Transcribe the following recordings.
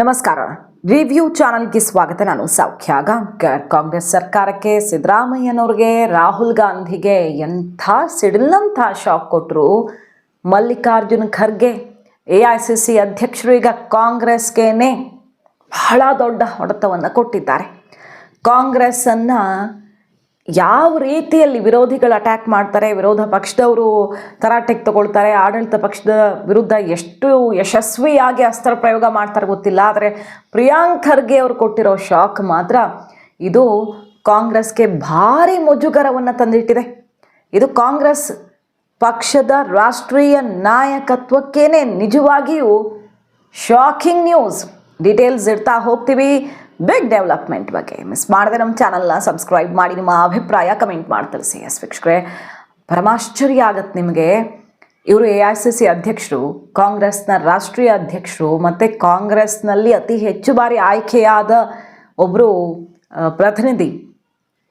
ನಮಸ್ಕಾರ. ರಿವ್ಯೂ ಚಾನಲ್ಗೆ ಸ್ವಾಗತ. ನಾನು ಸೌಖ್ಯ ಕಾಂಗ್ರೆಸ್ ಸರ್ಕಾರಕ್ಕೆ ಸಿದ್ದರಾಮಯ್ಯನವ್ರಿಗೆ, ರಾಹುಲ್ ಗಾಂಧಿಗೆ ಎಂಥ ಸಿಡಿಲ್ನಂಥ ಶಾಕ್ ಕೊಟ್ಟರು Mallikarjun Kharge. A I C C ಅಧ್ಯಕ್ಷರು ಈಗ ಕಾಂಗ್ರೆಸ್ಗೇನೆ ಬಹಳ ದೊಡ್ಡ ಹೊಡೆತವನ್ನು ಕೊಟ್ಟಿದ್ದಾರೆ. ಕಾಂಗ್ರೆಸ್ಸನ್ನು ಯಾವ ರೀತಿಯಲ್ಲಿ ವಿರೋಧಿಗಳು ಅಟ್ಯಾಕ್ ಮಾಡ್ತಾರೆ, ವಿರೋಧ ಪಕ್ಷದವರು ತರಾಟೆಗೆ ತಗೊಳ್ತಾರೆ, ಆಡಳಿತ ಪಕ್ಷದ ವಿರುದ್ಧ ಎಷ್ಟು ಯಶಸ್ವಿಯಾಗಿ ಅಸ್ತ್ರ ಪ್ರಯೋಗ ಮಾಡ್ತಾರೆ ಗೊತ್ತಿಲ್ಲ, ಆದರೆ ಪ್ರಿಯಾಂಕ್ ಖರ್ಗೆ ಅವರು ಕೊಟ್ಟಿರೋ ಶಾಕ್ ಮಾತ್ರ ಇದು ಕಾಂಗ್ರೆಸ್ಗೆ ಭಾರಿ ಮುಜುಗರವನ್ನು ತಂದಿಟ್ಟಿದೆ. ಇದು ಕಾಂಗ್ರೆಸ್ ಪಕ್ಷದ ರಾಷ್ಟ್ರೀಯ ನಾಯಕತ್ವಕ್ಕೇನೆ ನಿಜವಾಗಿಯೂ ಶಾಕಿಂಗ್ ನ್ಯೂಸ್ ಡೀಟೇಲ್ಸ್ ಇಡ್ತಾ ಹೋಗ್ತೀವಿ. ಬಿಗ್ ಡೆವಲಪ್ಮೆಂಟ್ ಬಗ್ಗೆ. ಮಿಸ್ ಮಾಡದೆ ನಮ್ಮ ಚಾನಲ್ನ ಸಬ್ಸ್ಕ್ರೈಬ್ ಮಾಡಿ, ನಿಮ್ಮ ಅಭಿಪ್ರಾಯ ಕಮೆಂಟ್ ಮಾಡಿ ತಿಳಿಸಿ. ಎಸ್ ವೀಕ್ಷಕರೇ, ಪರಮಾಶ್ಚರ್ಯ ಆಗತ್ತೆ ನಿಮಗೆ. ಇವರು ಎ ಐ ಸಿ ಸಿ ಅಧ್ಯಕ್ಷರು, ಕಾಂಗ್ರೆಸ್ನ ರಾಷ್ಟ್ರೀಯ ಅಧ್ಯಕ್ಷರು, ಮತ್ತು ಕಾಂಗ್ರೆಸ್ನಲ್ಲಿ ಅತಿ ಹೆಚ್ಚು ಬಾರಿ ಆಯ್ಕೆಯಾದ ಒಬ್ಬರು ಪ್ರತಿನಿಧಿ.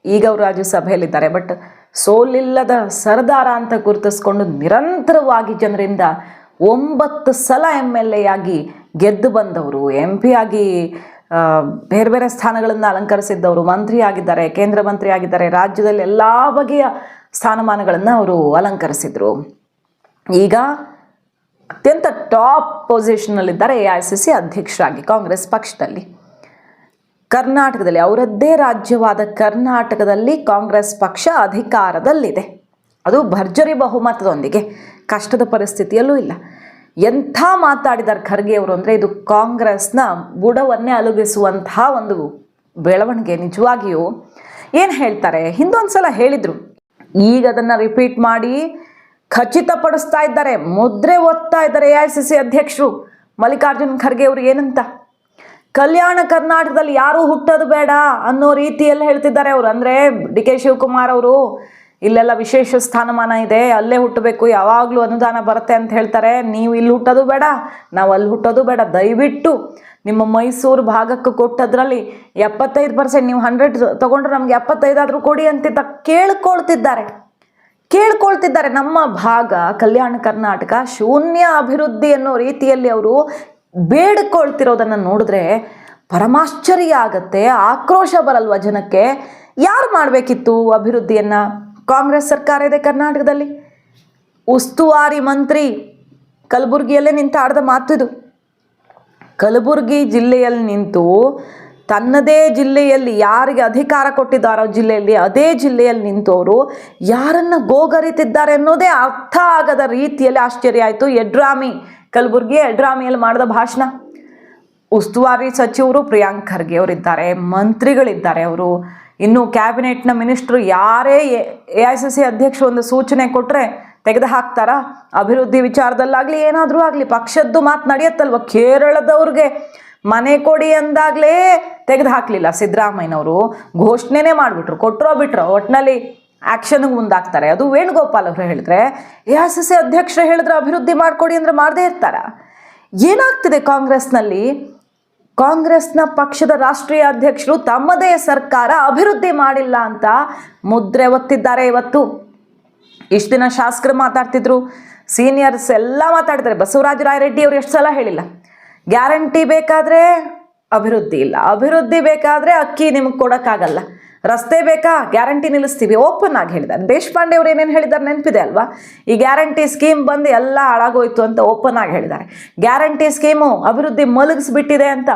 ಈಗ ಅವರು ರಾಜ್ಯಸಭೆಯಲ್ಲಿದ್ದಾರೆ. ಬಟ್ ಸೋಲಿಲ್ಲದ ಸರ್ದಾರ ಅಂತ ಗುರುತಿಸ್ಕೊಂಡು ನಿರಂತರವಾಗಿ ಜನರಿಂದ ಒಂಬತ್ತು ಸಲ ಎಂ ಎಲ್ ಎ ಆಗಿ ಗೆದ್ದು ಬಂದವರು. ಎಂ ಪಿ ಆಗಿ ಬೇರೆ ಬೇರೆ ಸ್ಥಾನಗಳನ್ನು ಅಲಂಕರಿಸಿದ್ದವರು ಮಂತ್ರಿ ಆಗಿದ್ದಾರೆ ಕೇಂದ್ರ ಮಂತ್ರಿ ಆಗಿದ್ದಾರೆ ರಾಜ್ಯದಲ್ಲಿ ಎಲ್ಲ ಬಗೆಯ ಸ್ಥಾನಮಾನಗಳನ್ನು ಅವರು ಅಲಂಕರಿಸಿದರು. ಈಗ ಅತ್ಯಂತ ಟಾಪ್ ಪೊಸಿಷನ್ನಲ್ಲಿದ್ದಾರೆ ಎ ಐ ಸಿ ಸಿ ಅಧ್ಯಕ್ಷರಾಗಿ ಕಾಂಗ್ರೆಸ್ ಪಕ್ಷದಲ್ಲಿ. ಕರ್ನಾಟಕದಲ್ಲಿ, ಅವರದ್ದೇ ರಾಜ್ಯವಾದ ಕರ್ನಾಟಕದಲ್ಲಿ ಕಾಂಗ್ರೆಸ್ ಪಕ್ಷ ಅಧಿಕಾರದಲ್ಲಿದೆ. ಅದು ಭರ್ಜರಿ ಬಹುಮತದೊಂದಿಗೆ. ಕಷ್ಟದ ಪರಿಸ್ಥಿತಿಯಲ್ಲೂ ಇಲ್ಲ. ಎಂಥ ಮಾತಾಡಿದ್ದಾರೆ ಖರ್ಗೆ ಅವರು ಅಂದರೆ ಇದು ಕಾಂಗ್ರೆಸ್ನ ಬುಡವನ್ನೇ ಅಲುಗಿಸುವಂತಹ ಒಂದು ಬೆಳವಣಿಗೆ ನಿಜವಾಗಿಯೂ ಏನು ಹೇಳ್ತಾರೆ? ಹಿಂದೊಂದು ಸಲ ಹೇಳಿದರು. ಈಗ ಅದನ್ನು ರಿಪೀಟ್ ಮಾಡಿ ಖಚಿತಪಡಿಸ್ತಾ ಇದ್ದಾರೆ. ಮುದ್ರೆ ಓದ್ತಾ ಇದ್ದಾರೆ ಎ ಐ ಸಿ ಸಿ ಅಧ್ಯಕ್ಷರು. ಮಲ್ಲಿಕಾರ್ಜುನ್ ಖರ್ಗೆ ಅವರು ಏನಂತ? ಕಲ್ಯಾಣ ಕರ್ನಾಟಕದಲ್ಲಿ ಯಾರೂ ಹುಟ್ಟೋದು ಬೇಡ ಅನ್ನೋ ರೀತಿಯಲ್ಲಿ ಹೇಳ್ತಿದ್ದಾರೆ ಅವರು. ಅಂದರೆ ಡಿ ಕೆ ಶಿವಕುಮಾರ್ ಅವರು ಇಲ್ಲೆಲ್ಲ ವಿಶೇಷ ಸ್ಥಾನಮಾನ ಇದೆ, ಅಲ್ಲೇ ಹುಟ್ಟಬೇಕು, ಯಾವಾಗಲೂ ಅನುದಾನ ಬರುತ್ತೆ ಅಂತ ಹೇಳ್ತಾರೆ. ನೀವು ಇಲ್ಲಿ ಹುಟ್ಟೋದು ಬೇಡ, ನಾವು ಅಲ್ಲಿ ಹುಟ್ಟೋದು ಬೇಡ. ದಯವಿಟ್ಟು ನಿಮ್ಮ ಮೈಸೂರು ಭಾಗಕ್ಕೆ ಕೊಟ್ಟದ್ರಲ್ಲಿ ಎಪ್ಪತ್ತೈದು ಪರ್ಸೆಂಟ್ ನೀವು ಹಂಡ್ರೆಡ್ ತೊಗೊಂಡ್ರೆ ನಮ್ಗೆ ಎಪ್ಪತ್ತೈದಾದರೂ ಕೊಡಿ ಅಂತ ಕೇಳ್ಕೊಳ್ತಿದ್ದಾರೆ. ಕೇಳ್ಕೊಳ್ತಿದ್ದಾರೆ. ನಮ್ಮ ಭಾಗ, ಕಲ್ಯಾಣ ಕರ್ನಾಟಕ, ಶೂನ್ಯ ಅಭಿವೃದ್ಧಿ ಅನ್ನೋ ರೀತಿಯಲ್ಲಿ ಅವರು ಬೇಡ್ಕೊಳ್ತಿರೋದನ್ನು ನೋಡಿದ್ರೆ ಪರಮಾಶ್ಚರ್ಯ ಆಗತ್ತೆ, ಆಕ್ರೋಶ ಬರಲ್ವ ಜನಕ್ಕೆ? ಯಾರು ಮಾಡಬೇಕಿತ್ತು ಅಭಿವೃದ್ಧಿಯನ್ನು? ಕಾಂಗ್ರೆಸ್ ಸರ್ಕಾರ ಇದೆ ಕರ್ನಾಟಕದಲ್ಲಿ. ಉಸ್ತುವಾರಿ ಮಂತ್ರಿ ಕಲಬುರಗಿಯಲ್ಲೇ ನಿಂತು ಮಾತಿದು ಕಲಬುರಗಿ ಜಿಲ್ಲೆಯಲ್ಲಿ ನಿಂತು ತನ್ನದೇ ಜಿಲ್ಲೆಯಲ್ಲಿ ಯಾರಿಗೆ ಅಧಿಕಾರ ಕೊಟ್ಟಿದ್ದಾರೋ ಜಿಲ್ಲೆಯಲ್ಲಿ ಅದೇ ಜಿಲ್ಲೆಯಲ್ಲಿ ನಿಂತವರು ಯಾರನ್ನ ಗೋಗರಿತಿದ್ದಾರೆ ಅನ್ನೋದೇ ಅರ್ಥ ಆಗದ ರೀತಿಯಲ್ಲಿ ಆಶ್ಚರ್ಯ ಆಯಿತು ಯಡ್ರಾಮಿ ಕಲಬುರಗಿ ಯಡ್ರಾಮಿಯಲ್ಲಿ ಮಾಡಿದ ಭಾಷಣ. ಉಸ್ತುವಾರಿ ಸಚಿವರು ಪ್ರಿಯಾಂಕ್ ಖರ್ಗೆ ಅವರಿದ್ದಾರೆ, ಮಂತ್ರಿಗಳಿದ್ದಾರೆ ಅವರು. ಇನ್ನು ಕ್ಯಾಬಿನೆಟ್ನ ಮಿನಿಸ್ಟ್ರು ಯಾರೇ ಎ ಐ ಸಿ ಸಿ ಅಧ್ಯಕ್ಷರು ಒಂದು ಸೂಚನೆ ಕೊಟ್ಟರೆ ತೆಗೆದು ಹಾಕ್ತಾರಾ ಅಭಿವೃದ್ಧಿ ವಿಚಾರದಲ್ಲಾಗಲಿ ಏನಾದರೂ ಆಗಲಿ, ಪಕ್ಷದ್ದು ಮಾತು ನಡೆಯುತ್ತಲ್ವ? ಕೇರಳದವ್ರಿಗೆ ಮನೆ ಕೊಡಿ ಅಂದಾಗಲೇ ತೆಗೆದು ಹಾಕಲಿಲ್ಲ ಸಿದ್ದರಾಮಯ್ಯನವರು ಘೋಷಣೆನೇ ಮಾಡಿಬಿಟ್ರು ಕೊಟ್ಟರೋ ಬಿಟ್ರೋ ಒಟ್ಟಿನಲ್ಲಿ ಆ್ಯಕ್ಷನ್ಗೆ ಮುಂದಾಗ್ತಾರೆ. ಅದು ವೇಣುಗೋಪಾಲ್ ಅವರು ಹೇಳಿದ್ರೆ, ಎ ಐ ಸಿ ಸಿ ಅಧ್ಯಕ್ಷರು ಹೇಳಿದ್ರೆ ಅಭಿವೃದ್ಧಿ ಮಾಡಿಕೊಡಿ ಅಂದರೆ ಮಾಡದೇ ಇರ್ತಾರ? ಏನಾಗ್ತಿದೆ ಕಾಂಗ್ರೆಸ್ನಲ್ಲಿ? ಕಾಂಗ್ರೆಸ್ನ ಪಕ್ಷದ ರಾಷ್ಟ್ರೀಯ ಅಧ್ಯಕ್ಷರು ತಮ್ಮದೇ ಸರ್ಕಾರ ಅಭಿವೃದ್ಧಿ ಮಾಡಿಲ್ಲ ಅಂತ ಮುದ್ರೆ ಒತ್ತಿದ್ದಾರೆ ಇವತ್ತು. ಇಷ್ಟು ದಿನ ಶಾಸಕರು ಮಾತಾಡ್ತಿದ್ರು, ಸೀನಿಯರ್ಸ್ ಎಲ್ಲ ಮಾತಾಡ್ತಾರೆ ಬಸವರಾಜ ರಾಯರೆಡ್ಡಿ ಅವರು ಎಷ್ಟು ಸಲ ಹೇಳಿಲ್ಲ. ಗ್ಯಾರಂಟಿ ಬೇಕಾದರೆ ಅಭಿವೃದ್ಧಿ ಇಲ್ಲ. ಅಭಿವೃದ್ಧಿ ಬೇಕಾದರೆ ಅಕ್ಕಿ ನಿಮಗೆ ಕೊಡೋಕ್ಕಾಗಲ್ಲ. ರಸ್ತೆ ಬೇಕಾ? ಗ್ಯಾರಂಟಿ ನಿಲ್ಲಿಸ್ತೀವಿ. ಓಪನ್ ಆಗಿ ಹೇಳಿದ್ದಾರೆ. ದೇಶಪಾಂಡೆ ಅವ್ರು ಏನೇನು ಹೇಳಿದ್ದಾರೆ ನೆನಪಿದೆ ಅಲ್ವಾ? ಈ ಗ್ಯಾರಂಟಿ ಸ್ಕೀಮ್ ಬಂದು ಎಲ್ಲ ಹಾಳಾಗೋಯ್ತು ಅಂತ ಓಪನ್ ಆಗಿ ಹೇಳಿದ್ದಾರೆ. ಗ್ಯಾರಂಟಿ ಸ್ಕೀಮು ಅಭಿವೃದ್ಧಿ ಮಲಗಿಸ್ಬಿಟ್ಟಿದೆ ಅಂತ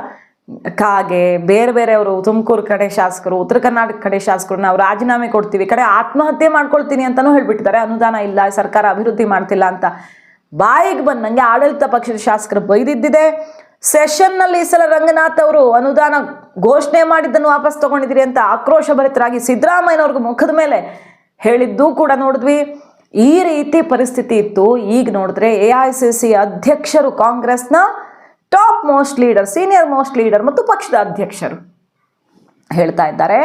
ಕಾಗೆ, ಬೇರೆ ಬೇರೆಯವರು ತುಮಕೂರು ಕಡೆ ಶಾಸಕರು, ಉತ್ತರ ಕರ್ನಾಟಕ ಕಡೆ ಶಾಸಕರು ನಾವು ರಾಜೀನಾಮೆ ಕೊಡ್ತೀವಿ. ಕಡೆ ಆತ್ಮಹತ್ಯೆ ಮಾಡ್ಕೊಳ್ತೀನಿ ಅಂತಲೂ ಹೇಳಿಬಿಟ್ಟಿದ್ದಾರೆ. ಅನುದಾನ ಇಲ್ಲ, ಸರ್ಕಾರ ಅಭಿವೃದ್ಧಿ ಮಾಡ್ತಿಲ್ಲ ಅಂತ. ಬಾಯಿಗೆ ಬಂದಂಗೆ ಆಡಳಿತ ಪಕ್ಷದ ಶಾಸಕರು ಬೈದಿದ್ದಿದೆ. ಸೆಷನ್ನಲ್ಲಿ ಈ ಸಲ ರಂಗನಾಥ್ ಅವರು ಅನುದಾನ ಘೋಷಣೆ ಮಾಡಿದ್ದನ್ನು ವಾಪಸ್ ತಗೊಂಡಿದ್ದೀರಿ ಅಂತ ಆಕ್ರೋಶ ಭರಿತರಾಗಿ ಸಿದ್ದರಾಮಯ್ಯನವ್ರಿಗೆ ಮುಖದ ಮೇಲೆ ಹೇಳಿದ್ದೂ ಕೂಡ ನೋಡಿದ್ವಿ. ಈ ರೀತಿ ಪರಿಸ್ಥಿತಿ ಇತ್ತು. ಈಗ ನೋಡಿದ್ರೆ ಎ ಐ ಸಿ ಸಿ ಅಧ್ಯಕ್ಷರು, ಕಾಂಗ್ರೆಸ್ನ top most leader, senior most leader ಮತ್ತು ಪಕ್ಷದ ಅಧ್ಯಕ್ಷರು ಹೇಳ್ತಾ ಇದ್ದಾರೆ.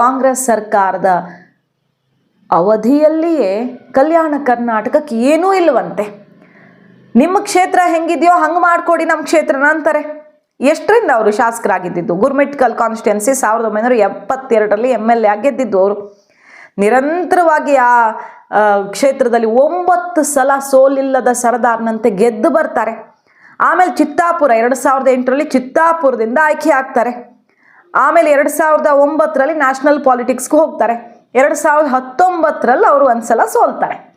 ಕಾಂಗ್ರೆಸ್ ಸರ್ಕಾರದ ಅವಧಿಯಲ್ಲಿಯೇ ಕಲ್ಯಾಣ ಕರ್ನಾಟಕಕ್ಕೆ ಏನೂ ಇಲ್ಲವಂತೆ. ನಿಮ್ಮ ಕ್ಷೇತ್ರ ಹೆಂಗಿದೆಯೋ ಹಂಗೆ ಮಾಡಿಕೊಡಿ ನಮ್ಮ ಕ್ಷೇತ್ರನ ಅಂತಾರೆ. ಎಷ್ಟರಿಂದ ಅವರು ಶಾಸಕರಾಗಿದ್ದಿದ್ದು? ಗುರ್ಮಿಟ್ಕಲ್ ಕಾನ್ಸ್ಟಿಟ್ಯುನ್ಸಿ ಸಾವಿರದ ಒಂಬೈನೂರ ಎಪ್ಪತ್ತೆರಡರಲ್ಲಿ ಎಂ ಎಲ್ ಎ ಗೆದ್ದಿದ್ದು ಅವರು. ನಿರಂತರವಾಗಿ ಆ, ಕ್ಷೇತ್ರದಲ್ಲಿ ಒಂಬತ್ತು ಸಲ ಸೋಲಿಲ್ಲದ ಸರದಾರ್ನಂತೆ ಗೆದ್ದು ಬರ್ತಾರೆ. ಆಮೇಲೆ ಚಿತ್ತಾಪುರ ಎರಡು ಸಾವಿರದ ಎಂಟರಲ್ಲಿ ಚಿತ್ತಾಪುರದಿಂದ ಆಯ್ಕೆ ಆಗ್ತಾರೆ. ಆಮೇಲೆ ಎರಡು ಸಾವಿರದ ಒಂಬತ್ತರಲ್ಲಿ ನ್ಯಾಷನಲ್ ಪಾಲಿಟಿಕ್ಸ್ಗೂ ಹೋಗ್ತಾರೆ. ಎರಡು ಸಾವಿರದ ಹತ್ತೊಂಬತ್ತರಲ್ಲಿ ಅವರು ಒಂದು ಸಲ ಸೋಲ್ತಾರೆ.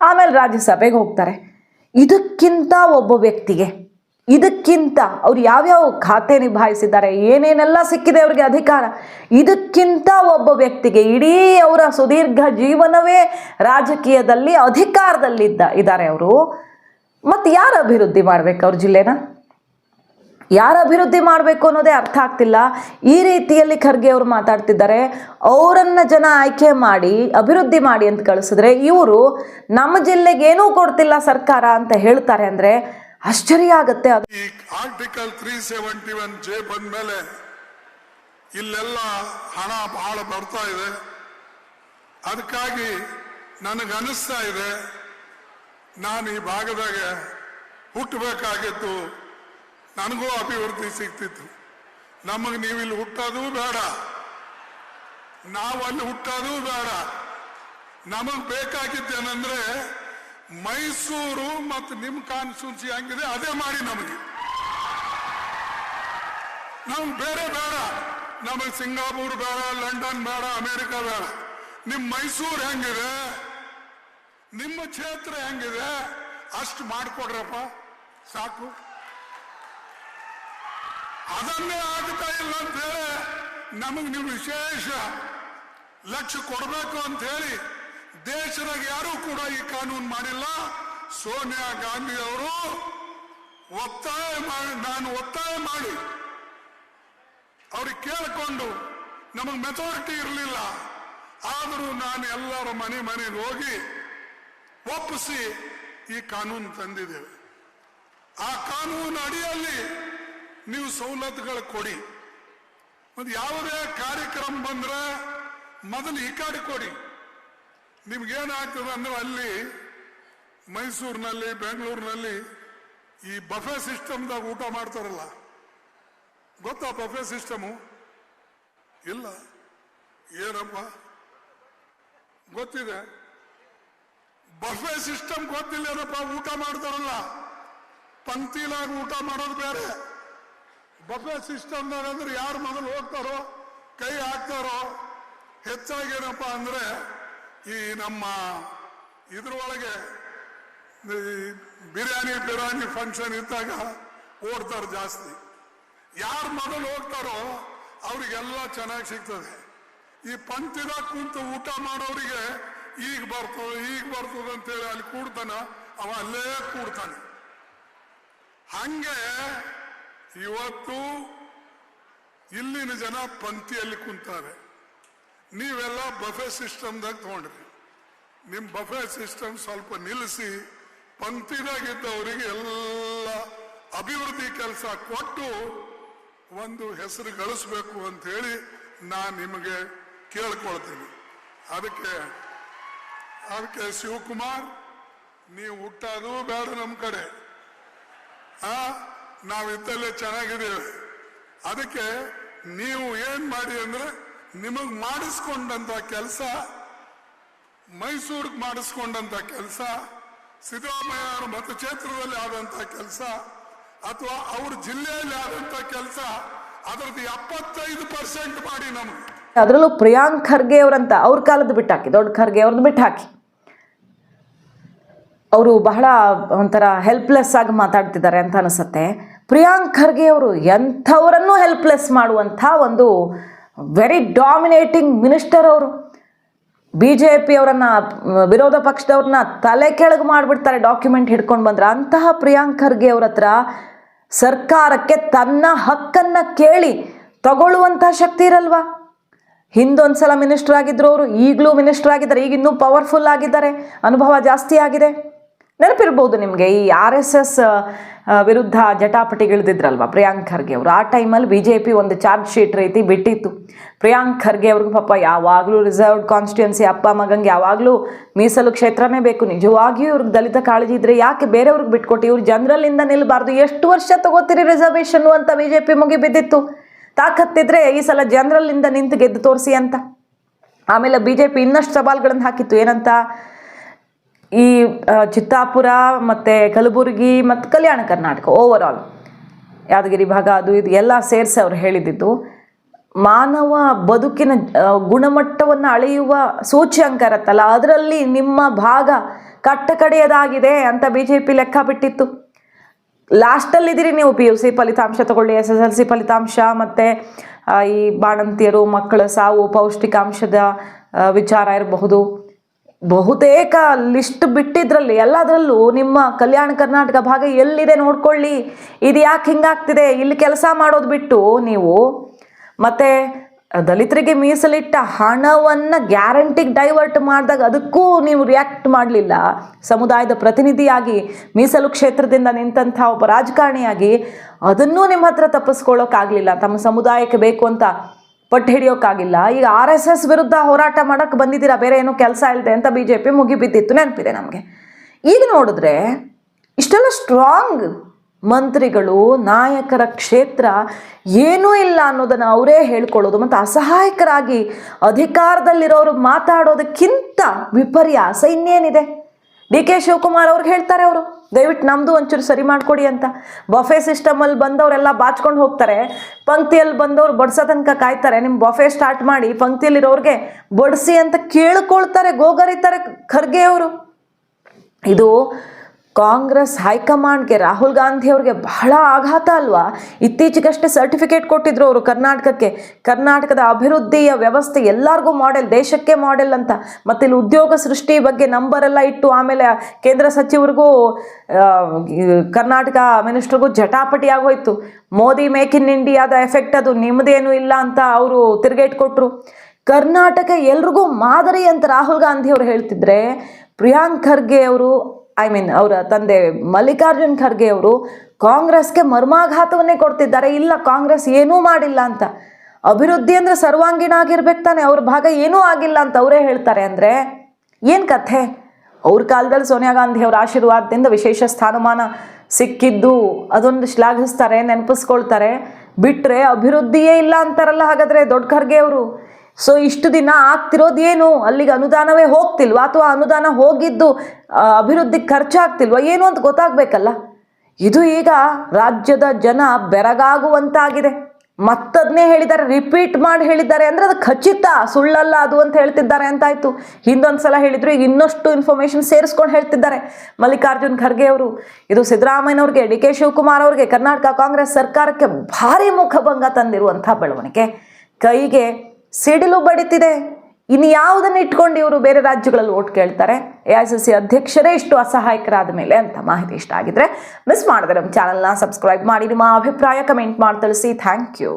ಆಮೇಲೆ ರಾಜ್ಯಸಭೆಗೆ ಹೋಗ್ತಾರೆ. ಇದಕ್ಕಿಂತ ಒಬ್ಬ ವ್ಯಕ್ತಿಗೆ, ಇದಕ್ಕಿಂತ ಅವ್ರು ಯಾವ್ಯಾವ ಖಾತೆ ನಿಭಾಯಿಸಿದ್ದಾರೆ, ಏನೇನೆಲ್ಲ ಸಿಕ್ಕಿದೆ ಅವ್ರಿಗೆ ಅಧಿಕಾರ, ಇದಕ್ಕಿಂತ ಒಬ್ಬ ವ್ಯಕ್ತಿಗೆ ಇಡೀ ಅವರ ಸುದೀರ್ಘ ಜೀವನವೇ ರಾಜಕೀಯದಲ್ಲಿ ಅಧಿಕಾರದಲ್ಲಿದ್ದ ಇದ್ದಾರೆ ಅವರು. ಮತ್ತು ಯಾರು ಅಭಿವೃದ್ಧಿ ಮಾಡ್ಬೇಕು ಅವ್ರ ಜಿಲ್ಲೆನ? ಯಾರು ಅಭಿವೃದ್ಧಿ ಮಾಡಬೇಕು ಅನ್ನೋದೇ ಅರ್ಥ ಆಗ್ತಿಲ್ಲ. ಈ ರೀತಿಯಲ್ಲಿ ಖರ್ಗೆ ಅವರು ಮಾತಾಡ್ತಿದ್ದಾರೆ. ಅವರನ್ನ ಜನ ಆಯ್ಕೆ ಮಾಡಿ, ಅಭಿವೃದ್ಧಿ ಮಾಡಿ ಅಂತ ಕಳಿಸಿದ್ರೆ ಇವರು ನಮ್ಮ ಜಿಲ್ಲೆಗೆ ಏನೂ ಕೊಡ್ತಿಲ್ಲ ಸರ್ಕಾರ ಅಂತ ಹೇಳ್ತಾರೆ ಅಂದ್ರೆ ಆಶ್ಚರ್ಯ ಆಗುತ್ತೆ ಅದು. Article three seventy one J ಬಂದ್ಮೇಲೆ ಇಲ್ಲೆಲ್ಲ ಹಣ ಬಹಳ ಬರ್ತಾ ಇದೆ. ಅದಕ್ಕಾಗಿ ನನಗನ್ನಿಸ್ತಾ ಇದೆ, ನಾನು ಈ ಭಾಗದಾಗ ಹುಟ್ಟಬೇಕಾಗಿತ್ತು ನನಗೂ ಅಭಿವೃದ್ಧಿ ಸಿಗ್ತಿತ್ತು. ನಮಗೆ ನೀವಿಲ್ಲಿ ಹುಟ್ಟೋದು ಬೇಡ. ನಾವು ಅಲ್ಲಿ ಹುಟ್ಟೋದು ಬೇಡ. ನಮಗ್ ಬೇಕಾಗಿದ್ದೇನೆಂದ್ರೆ ಮೈಸೂರು ಮತ್ತು ನಿಮ್ ಕಾನ್ಸ್ಟಿಟ್ಯೂನ್ಸಿ ಹೆಂಗಿದೆ, ಅದೇ ಮಾಡಿ ನಮಗೆ. ನಮ್ಗೆ ಬೇರೆ ಬೇಡ. ನಮಗೆ ಸಿಂಗಾಪುರ್ ಬೇಡ, ಲಂಡನ್ ಬೇಡ, ಅಮೆರಿಕ ಬೇಡ. ನಿಮ್ಮ ಮೈಸೂರು ಹೆಂಗಿದೆ? ನಿಮ್ಮ ಕ್ಷೇತ್ರ ಹೆಂಗಿದೆ? ಅಷ್ಟು ಮಾಡಿಕೊಡ್ರಪ್ಪ. ಸಾಕು. ಅದನ್ನೇ ಆಗ್ತಾ ಇಲ್ಲ ಅಂತ ಹೇಳಿ ನಮಗೆ ನೀವು ವಿಶೇಷ ಲಕ್ಷ್ಯ ಕೊಡಬೇಕು ಅಂತ ಹೇಳಿ ದೇಶದಾಗ ಯಾರೂ ಕೂಡ ಈ ಕಾನೂನು ಮಾಡಿಲ್ಲ. ಸೋನಿಯಾ ಗಾಂಧಿ ಅವರು ಒತ್ತಾಯ ಮಾಡಿ, ನಾನು ಒತ್ತಾಯ ಮಾಡಿ ಅವ್ರಿಗೆ ಕೇಳಿಕೊಂಡು ನಮಗೆ ಮೆಥಾರಿಟಿ ಇರಲಿಲ್ಲ. ಆದರೂ ನಾನು ಎಲ್ಲರ ಮನೆ ಮನೆಗೆ ಹೋಗಿ ಒಪ್ಪಿಸಿ ಈ ಕಾನೂನು ತಂದಿದ್ದೇವೆ. ಆ ಕಾನೂನು ಅಡಿಯಲ್ಲಿ ನೀವು ಸವಲತ್ತುಗಳು ಕೊಡಿ. ಒಂದು ಯಾವುದೇ ಕಾರ್ಯಕ್ರಮ ಬಂದ್ರೆ ಮೊದಲು ಈ ಕಡೆ. ಕೊಡಿ ನಿಮ್ಗೇನಾಗ್ತದೆ ಅಂದ್ರೆ ಅಲ್ಲಿ ಮೈಸೂರಿನಲ್ಲಿ, ಬೆಂಗಳೂರಿನಲ್ಲಿ ಈ ಬಫೆ ಸಿಸ್ಟಮ್ದಾಗ ಊಟ ಮಾಡ್ತಾರಲ್ಲ. ಗೊತ್ತಾ ಬಫೆ ಸಿಸ್ಟಮು? ಇಲ್ಲ. ಏನಪ್ಪ? ಗೊತ್ತಿದೆ. ಬಫೆ ಸಿಸ್ಟಮ್ ಗೊತ್ತಿಲ್ಲ ಏನಪ್ಪ ಊಟ ಮಾಡ್ತಾರಲ್ಲ. ಪಂಕ್ತಿಲಾಗ ಊಟ ಮಾಡೋದು ಬೇರೆ. ಬಫೆ ಸಿಸ್ಟಮ್ ಅಂದ್ರೆ ಯಾರು ಮೊದಲು ಹೋಗ್ತಾರೋ, ಕೈ ಹಾಕ್ತಾರೋ, ಹೆಚ್ಚಾಗಿ ಏನಪ್ಪ ಅಂದ್ರೆ ಈ ನಮ್ಮ ಇದ್ರೊಳಗೆ ಬಿರಿಯಾನಿ ಬಿರಿಯಾನಿ ಫಂಕ್ಷನ್ ಇದ್ದಾಗ ಓಡ್ತಾರೆ ಜಾಸ್ತಿ. ಯಾರು ಮೊದಲು ಹೋಗ್ತಾರೋ ಅವ್ರಿಗೆಲ್ಲ ಚೆನ್ನಾಗಿ ಸಿಗ್ತದೆ. ಈ ಪಂಕ್ತಿದಾಗ ಕುಂತು ಊಟ ಮಾಡೋರಿಗೆ ಈಗ ಬರ್ತದೆ ಈಗ ಬರ್ತದೆ ಅಂತೇಳಿ ಅಲ್ಲಿ ಕೂಡ್ತಾನ, ಅವ ಅಲ್ಲೇ ಕೂಡ್ತಾನೆ. ಹಂಗೆ ಇವತ್ತು ಇಲ್ಲಿನ ಜನ ಪಂಕ್ತಿಯಲ್ಲಿ ಕುಂತಾರೆ. ನೀವೆಲ್ಲ ಬಫೆ ಸಿಸ್ಟಮ್ದಾಗ ತಗೊಂಡ್ರಿ. ನಿಮ್ ಬಫೆ ಸಿಸ್ಟಮ್ ಸ್ವಲ್ಪ ನಿಲ್ಲಿಸಿ ಪಂಕ್ತಿದಾಗಿದ್ದವರಿಗೆ ಎಲ್ಲ ಅಭಿವೃದ್ಧಿ ಕೆಲಸ ಕೊಟ್ಟು ಒಂದು ಹೆಸರು ಗಳಿಸ್ಬೇಕು ಅಂತ ಹೇಳಿ ನಾನು ನಿಮಗೆ ಕೇಳ್ಕೊಳ್ತೀನಿ. ಅದಕ್ಕೆ ಅದಕ್ಕೆ ಶಿವಕುಮಾರ್, ನೀವು ಹುಟ್ಟೋದು ಬೇಡ ನಮ್ಮ ಕಡೆ. ಆ? ನಾವಿದ್ದಲ್ಲೇ ಚೆನ್ನಾಗಿದ್ದೇವೆ. ಅದಕ್ಕೆ ನೀವು ಏನ್ ಮಾಡಿ ಅಂದ್ರೆ ನಿಮಗ್ ಮಾಡಿಸ್ಕೊಂಡಂತ ಕೆಲಸ, ಮೈಸೂರಿಗೆ ಮಾಡಿಸ್ಕೊಂಡಂತ ಕೆಲಸ ಸಿದ್ದರಾಮಯ್ಯ ಅವರ ಮತಕ್ಷೇತ್ರದಲ್ಲಿ ಆದಂತ ಕೆಲಸ, ಅಥವಾ ಅವ್ರ ಜಿಲ್ಲೆಯಲ್ಲಿ ಆದಂತ ಕೆಲಸ, ಅದರದ್ದು ಎಪ್ಪತ್ತೈದು ಪರ್ಸೆಂಟ್ ಮಾಡಿ ನಮ್ಗೆ. ಅದರಲ್ಲೂ ಪ್ರಿಯಾಂಕ್ ಖರ್ಗೆ ಅವರಂತ, ಅವ್ರ ಕಾಲದ್ದು ಬಿಟ್ಟಾಕಿ, ದೊಡ್ಡ ಖರ್ಗೆ ಅವ್ರದ್ದು ಬಿಟ್ಟಾಕಿ. ಅವರು ಬಹಳ ಒಂಥರ ಹೆಲ್ಪ್ಲೆಸ್ ಆಗಿ ಮಾತಾಡ್ತಿದ್ದಾರೆ ಅಂತ ಅನಿಸುತ್ತೆ. ಪ್ರಿಯಾಂಕ್ ಖರ್ಗೆ ಅವರು ಎಂಥವರನ್ನು ಹೆಲ್ಪ್ಲೆಸ್ ಮಾಡುವಂಥ ಒಂದು ವೆರಿ ಡಾಮಿನೇಟಿಂಗ್ ಮಿನಿಸ್ಟರ್ ಅವರು. ಬಿ ಜೆ ಪಿಯವರನ್ನ ವಿರೋಧ ಪಕ್ಷದವ್ರನ್ನ ತಲೆ ಕೆಳಗೆ ಮಾಡಿಬಿಡ್ತಾರೆ ಡಾಕ್ಯುಮೆಂಟ್ ಹಿಡ್ಕೊಂಡು ಬಂದ್ರೆ. ಅಂತಹ ಪ್ರಿಯಾಂಕ್ ಖರ್ಗೆ ಅವ್ರ ಹತ್ರ ಸರ್ಕಾರಕ್ಕೆ ತನ್ನ ಹಕ್ಕನ್ನು ಕೇಳಿ ತಗೊಳ್ಳುವಂಥ ಶಕ್ತಿ ಇರಲ್ವಾ? ಹಿಂದೊಂದ್ಸಲ ಮಿನಿಸ್ಟರ್ ಆಗಿದ್ರು ಅವರು, ಈಗಲೂ ಮಿನಿಸ್ಟರ್ ಆಗಿದ್ದಾರೆ ಈಗ ಇನ್ನೂ ಪವರ್ಫುಲ್ ಆಗಿದ್ದಾರೆ, ಅನುಭವ ಜಾಸ್ತಿ ಆಗಿದೆ. ನೆನಪಿರ್ಬೋದು ನಿಮಗೆ, ಈ ಆರ್ ಎಸ್ ಎಸ್ ವಿರುದ್ಧ ಜಟಾಪಟಿಗಿಳಿದಿದ್ರಲ್ವ ಪ್ರಿಯಾಂಕ್ ಖರ್ಗೆ ಅವರು? ಆ ಟೈಮಲ್ಲಿ ಬಿ ಜೆ ಪಿ ಒಂದು ಚಾರ್ಜ್ ಶೀಟ್ ರೀತಿ ಬಿಟ್ಟಿತ್ತು. ಪ್ರಿಯಾಂಕ್ ಖರ್ಗೆ ಅವ್ರಿಗೂ ಪಾಪ ಯಾವಾಗಲೂ ರಿಸರ್ವ್ಡ್ ಕಾನ್ಸ್ಟಿಟ್ಯೂನ್ಸಿ ಅಪ್ಪ ಮಗಂಗೆ ಯಾವಾಗಲೂ ಮೀಸಲು ಕ್ಷೇತ್ರನೇ ಬೇಕು. ನಿಜವಾಗಿಯೂ ಇವ್ರಿಗೆ ದಲಿತ ಕಾಳಜಿ ಇದ್ರೆ ಯಾಕೆ ಬೇರೆಯವ್ರಿಗೆ ಬಿಟ್ಕೊಟ್ಟು ಇವ್ರು ಜನರಲ್ಲಿಂದ ನಿಲ್ಲಬಾರ್ದು ಎಷ್ಟು ವರ್ಷ ತಗೋತೀರಿ ರಿಸರ್ವೇಷನ್ ಅಂತ ಬಿ ಜೆ ಪಿ ಮುಗಿ ಬಿದ್ದಿತ್ತು. ತಾಕತ್ತಿದ್ರೆ ಈ ಸಲ ಜನರಲ್ಲಿಂದ ನಿಂತು ಗೆದ್ದು ತೋರಿಸಿ ಅಂತ. ಆಮೇಲೆ ಬಿ ಜೆ ಪಿ ಇನ್ನಷ್ಟು ಸವಾಲುಗಳನ್ನು ಹಾಕಿತ್ತು. ಏನಂತ? ಈ ಚಿತ್ತಾಪುರ ಮತ್ತು ಕಲಬುರಗಿ ಮತ್ತು ಕಲ್ಯಾಣ ಕರ್ನಾಟಕ ಓವರ್ ಆಲ್ ಯಾದಗಿರಿ ಭಾಗ ಅದು ಇದು ಎಲ್ಲ ಸೇರಿಸಿ ಅವ್ರು ಹೇಳಿದ್ದು ಮಾನವ ಬದುಕಿನ ಗುಣಮಟ್ಟವನ್ನು ಅಳೆಯುವ ಸೂಚ್ಯಂಕ ಇರತ್ತಲ್ಲ, ಅದರಲ್ಲಿ ನಿಮ್ಮ ಭಾಗ ಕಟ್ಟ ಕಡೆಯದಾಗಿದೆ ಅಂತ ಬಿ ಜೆ ಪಿ ಲೆಕ್ಕ ಬಿಟ್ಟಿತ್ತು ಲಾಸ್ಟಲ್ಲಿದ್ದೀರಿ ನೀವು ಪಿ ಯು ಸಿ ಫಲಿತಾಂಶ ತಗೊಳ್ಳಿ ಎಸ್ ಎಸ್ ಎಲ್ ಸಿ ಫಲಿತಾಂಶ ಮತ್ತು ಈ ಬಾಣಂತಿಯರು ಮಕ್ಕಳ ಸಾವು, ಪೌಷ್ಟಿಕಾಂಶದ ವಿಚಾರ ಇರಬಹುದು. ಬಹುತೇಕ ಲಿಸ್ಟ್ ಬಿಟ್ಟಿದ್ರಲ್ಲಿ ಎಲ್ಲದರಲ್ಲೂ ನಿಮ್ಮ ಕಲ್ಯಾಣ ಕರ್ನಾಟಕ ಭಾಗ ಎಲ್ಲಿದೆ ನೋಡ್ಕೊಳ್ಳಿ. ಇದು ಯಾಕೆ ಹಿಂಗಾಗ್ತಿದೆ? ಇಲ್ಲಿ ಕೆಲಸ ಮಾಡೋದು ಬಿಟ್ಟು ನೀವು ಮತ್ತು ದಲಿತರಿಗೆ ಮೀಸಲಿಟ್ಟ ಹಣವನ್ನು ಗ್ಯಾರಂಟಿಗೆ ಡೈವರ್ಟ್ ಮಾಡಿದಾಗ ಅದಕ್ಕೂ ನೀವು ರಿಯಾಕ್ಟ್ ಮಾಡಲಿಲ್ಲ. ಸಮುದಾಯದ ಪ್ರತಿನಿಧಿಯಾಗಿ, ಮೀಸಲು ಕ್ಷೇತ್ರದಿಂದ ನಿಂತಹ ಒಬ್ಬ ರಾಜಕಾರಣಿಯಾಗಿ ಅದನ್ನೂ ನಿಮ್ಮ ಹತ್ರ ತಪ್ಪಿಸ್ಕೊಳ್ಳೋಕ್ಕಾಗಲಿಲ್ಲ ತಮ್ಮ ಸಮುದಾಯಕ್ಕೆ ಬೇಕು ಅಂತ ಪಟ್ಟು ಹಿಡಿಯೋಕ್ಕಾಗಿಲ್ಲ ಈಗ ಆರ್ ಎಸ್ ಎಸ್ ವಿರುದ್ಧ ಹೋರಾಟ ಮಾಡೋಕ್ಕೆ ಬಂದಿದ್ದೀರಾ? ಬೇರೆ ಏನೂ ಕೆಲಸ ಇಲ್ಲದೆ ಅಂತ ಬಿ ಜೆ ಪಿ ಮುಗಿಬಿದ್ದಿತ್ತು. ನೆನಪಿದೆ ನಮಗೆ. ಈಗ ನೋಡಿದ್ರೆ ಇಷ್ಟೆಲ್ಲ ಸ್ಟ್ರಾಂಗ್ ಮಂತ್ರಿಗಳು, ನಾಯಕರ ಕ್ಷೇತ್ರ ಏನೂ ಇಲ್ಲ ಅನ್ನೋದನ್ನು ಅವರೇ ಹೇಳ್ಕೊಳ್ಳೋದು ಮತ್ತು ಅಸಹಾಯಕರಾಗಿ ಅಧಿಕಾರದಲ್ಲಿರೋರು ಮಾತಾಡೋದಕ್ಕಿಂತ ವಿಪರ್ಯಾಸ ಇನ್ನೇನಿದೆ? ಡಿ ಕೆ ಶಿವಕುಮಾರ್ ಅವ್ರಿಗೆ ಹೇಳ್ತಾರೆ ಅವರು. ದಯವಿಟ್ಟು ನಮ್ಮದು ಒಂಚೂರು ಸರಿ ಮಾಡಿಕೊಡಿ ಅಂತ. ಬಫೆ ಸಿಸ್ಟಮಲ್ಲಿ ಬಂದವರೆಲ್ಲ ಬಾಚ್ಕೊಂಡು ಹೋಗ್ತಾರೆ. ಪಂಕ್ತಿಯಲ್ಲಿ ಬಂದವರು ಬಡ್ಸೋ ತನಕ ಕಾಯ್ತಾರೆ. ನಿಮ್ಮ ಬಫೆ ಸ್ಟಾರ್ಟ್ ಮಾಡಿ ಪಂಕ್ತಿಯಲ್ಲಿರೋರಿಗೆ ಬಡಿಸಿ ಅಂತ ಕೇಳ್ಕೊಳ್ತಾರೆ, ಗೋಗರಿತಾರೆ ಖರ್ಗೆ ಅವರು. ಇದು ಕಾಂಗ್ರೆಸ್ ಹೈಕಮಾಂಡ್ಗೆ ರಾಹುಲ್ ಗಾಂಧಿ ಅವ್ರಿಗೆ ಬಹಳ ಆಘಾತ ಅಲ್ವಾ? ಇತ್ತೀಚೆಗಷ್ಟೇ ಸರ್ಟಿಫಿಕೇಟ್ ಕೊಟ್ಟಿದ್ರು ಅವರು ಕರ್ನಾಟಕಕ್ಕೆ. ಕರ್ನಾಟಕದ ಅಭಿವೃದ್ಧಿಯ ವ್ಯವಸ್ಥೆ ಎಲ್ಲರಿಗೂ ಮಾಡೆಲ್ ದೇಶಕ್ಕೆ ಮಾಡೆಲ್ ಅಂತ. ಮತ್ತೆ ಇಲ್ಲಿ ಉದ್ಯೋಗ ಸೃಷ್ಟಿ ಬಗ್ಗೆ ನಂಬರ್ ಎಲ್ಲ ಇಟ್ಟು ಆಮೇಲೆ ಕೇಂದ್ರ ಸಚಿವರಿಗೂ ಕರ್ನಾಟಕ ಮಿನಿಸ್ಟ್ರಿಗೂ ಜಟಾಪಟಿ ಆಗೋಯ್ತು. ಮೋದಿ ಮೇಕ್ ಇನ್ ಇಂಡಿಯಾದ ಎಫೆಕ್ಟ್ ಅದು ನಿಮ್ಮದೇನು ಇಲ್ಲ ಅಂತ ಅವರು ತಿರುಗೇಟ್ ಕೊಟ್ಟರು ಕರ್ನಾಟಕ ಎಲ್ರಿಗೂ ಮಾದರಿ ಅಂತ ರಾಹುಲ್ ಗಾಂಧಿ ಅವರು ಹೇಳ್ತಿದ್ರೆ, ಪ್ರಿಯಾಂಕ್ ಖರ್ಗೆ ಅವರು ಐ ಮೀನ್ ಅವರ ತಂದೆ ಮಲ್ಲಿಕಾರ್ಜುನ್ ಖರ್ಗೆ ಅವರು ಕಾಂಗ್ರೆಸ್ಗೆ ಮರ್ಮಾಘಾತವನ್ನೇ ಕೊಡ್ತಿದ್ದಾರೆ. ಇಲ್ಲ, ಕಾಂಗ್ರೆಸ್ ಏನೂ ಮಾಡಿಲ್ಲ ಅಂತ. ಅಭಿವೃದ್ಧಿ ಅಂದರೆ ಸರ್ವಾಂಗೀಣ ಆಗಿರ್ಬೇಕು ತಾನೆ. ಅವ್ರ ಭಾಗ ಏನೂ ಆಗಿಲ್ಲ ಅಂತ ಅವರೇ ಹೇಳ್ತಾರೆ ಅಂದರೆ ಏನು ಕಥೆ? ಅವ್ರ ಕಾಲದಲ್ಲಿ ಸೋನಿಯಾ ಗಾಂಧಿ ಅವರ ಆಶೀರ್ವಾದದಿಂದ ವಿಶೇಷ ಸ್ಥಾನಮಾನ ಸಿಕ್ಕಿದ್ದು. ಅದೊಂದು ಶ್ಲಾಘಿಸ್ತಾರೆ, ನೆನಪಿಸ್ಕೊಳ್ತಾರೆ. ಬಿಟ್ಟರೆ ಅಭಿವೃದ್ಧಿಯೇ ಇಲ್ಲ ಅಂತಾರಲ್ಲ ಹಾಗಾದರೆ ದೊಡ್ಡ ಖರ್ಗೆ ಅವರು. ಸೊ ಇಷ್ಟು ದಿನ ಆಗ್ತಿರೋದು ಏನು ಅಲ್ಲಿಗೆ ಅನುದಾನವೇ ಹೋಗ್ತಿಲ್ವಾ? ಅಥವಾ ಅನುದಾನ ಹೋಗಿದ್ದು ಅಭಿವೃದ್ಧಿಗೆ ಖರ್ಚಾಗ್ತಿಲ್ವಾ? ಏನು ಅಂತ ಗೊತ್ತಾಗಬೇಕಲ್ಲ. ಇದು ಈಗ ರಾಜ್ಯದ ಜನ ಬೆರಗಾಗುವಂತಾಗಿದೆ. ಮತ್ತದನ್ನೇ ಹೇಳಿದ್ದಾರೆ ರಿಪೀಟ್ ಮಾಡಿ ಹೇಳಿದ್ದಾರೆ ಅಂದರೆ ಅದು ಖಚಿತ, ಸುಳ್ಳಲ್ಲ ಅದು ಅಂತ ಹೇಳ್ತಿದ್ದಾರೆ ಅಂತಾಯಿತು. ಹಿಂದೊಂದು ಸಲ ಹೇಳಿದ್ರು, ಈಗ ಇನ್ನಷ್ಟು ಇನ್ಫಾರ್ಮೇಷನ್ ಸೇರಿಸ್ಕೊಂಡು ಹೇಳ್ತಿದ್ದಾರೆ. ಮಲ್ಲಿಕಾರ್ಜುನ್ ಖರ್ಗೆ ಅವರು, ಇದು ಸಿದ್ದರಾಮಯ್ಯನವ್ರಿಗೆ, ಡಿ ಕೆ ಶಿವಕುಮಾರ್ ಅವ್ರಿಗೆ, ಕರ್ನಾಟಕ ಕಾಂಗ್ರೆಸ್ ಸರ್ಕಾರಕ್ಕೆ ಭಾರಿ ಮುಖಭಂಗ ತಂದಿರುವಂಥ ಬೆಳವಣಿಗೆ. ಕೈಗೆ ಸಿಡಿಲು ಬಡಿತಿದೆ. ಇನ್ನು ಯಾವುದನ್ನು ಇಟ್ಕೊಂಡು ಇವರು ಬೇರೆ ರಾಜ್ಯಗಳಲ್ಲಿ ಓಟ್ ಕೇಳ್ತಾರೆ? ಎ ಐ ಸಿ ಸಿ ಅಧ್ಯಕ್ಷರೇ ಇಷ್ಟು ಅಸಹಾಯಕರಾದ ಮೇಲೆ ಅಂತ ಮಾಹಿತಿ ಇಷ್ಟ ಆಗಿದ್ರೆ ಮಿಸ್ ಮಾಡಿದ್ರೆ ನಮ್ಮ ಚಾನಲ್ನ ಸಬ್ಸ್ಕ್ರೈಬ್ ಮಾಡಿ. ನಿಮ್ಮ ಅಭಿಪ್ರಾಯ ಕಮೆಂಟ್ ಮಾಡಿ ತಿಳಿಸಿ ಥ್ಯಾಂಕ್ ಯು